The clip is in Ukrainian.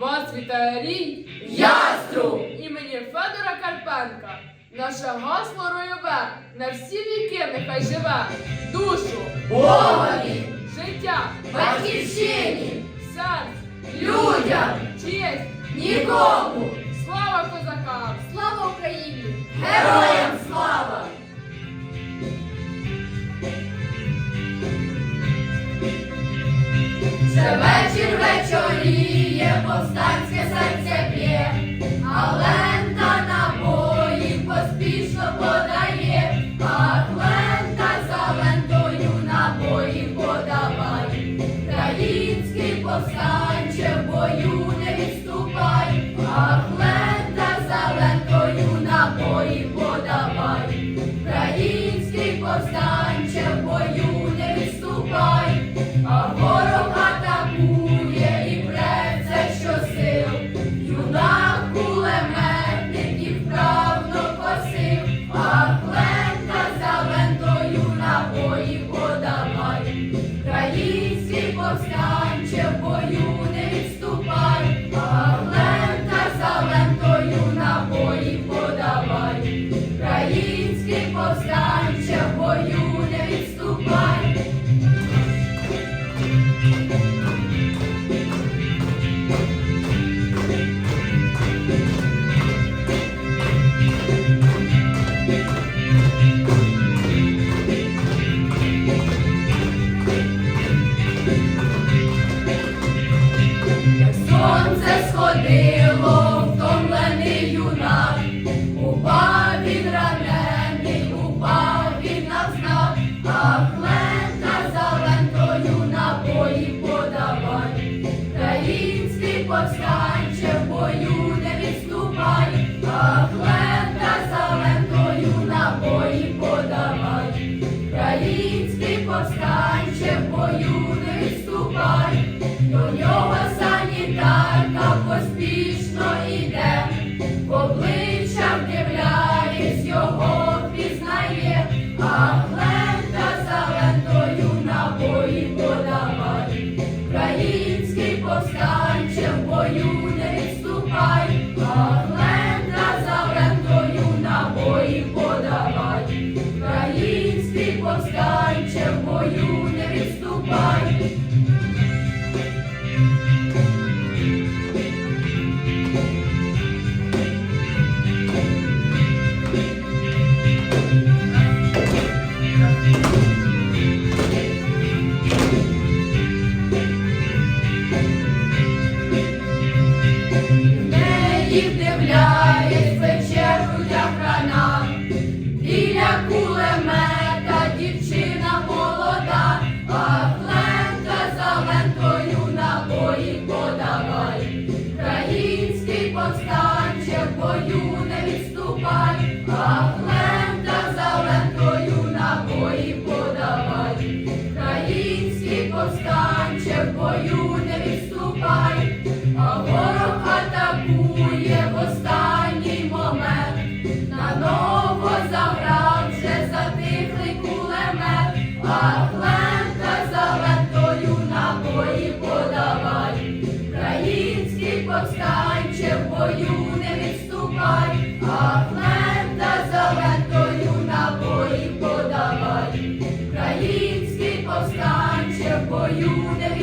Вас вітає рій Яструб! імені Федора Карпенка. Наше гасло ройове на всі віки нехай живе. Душу, Богові! життя, Батьківщині! серце, Людям! честь, Нікому! слава козакам! Слава Україні! Героям повстанче в бою не відступай, а лента за лентою подавай, Український повстанче бою не відступай. Як сонце сходило, втомлений юнак, упав він ранений, упав він навзнак, а лента за лентою набої подавай, Український повстанче в бою не відступай, а лента за лентою набої подавай, Український повстанче в бою іде, обличчя вдивляєсь, його впізнає, а лента за лентою набої подавай. Український повстанче в бою не відступай, а лента за лентою набої подавай. Український повстанче в бою не відступай. Кулемет, а лента за набої подавай, Український повстанче в бою не відступай, а лента за набої подавай, Український повстанче в бою не.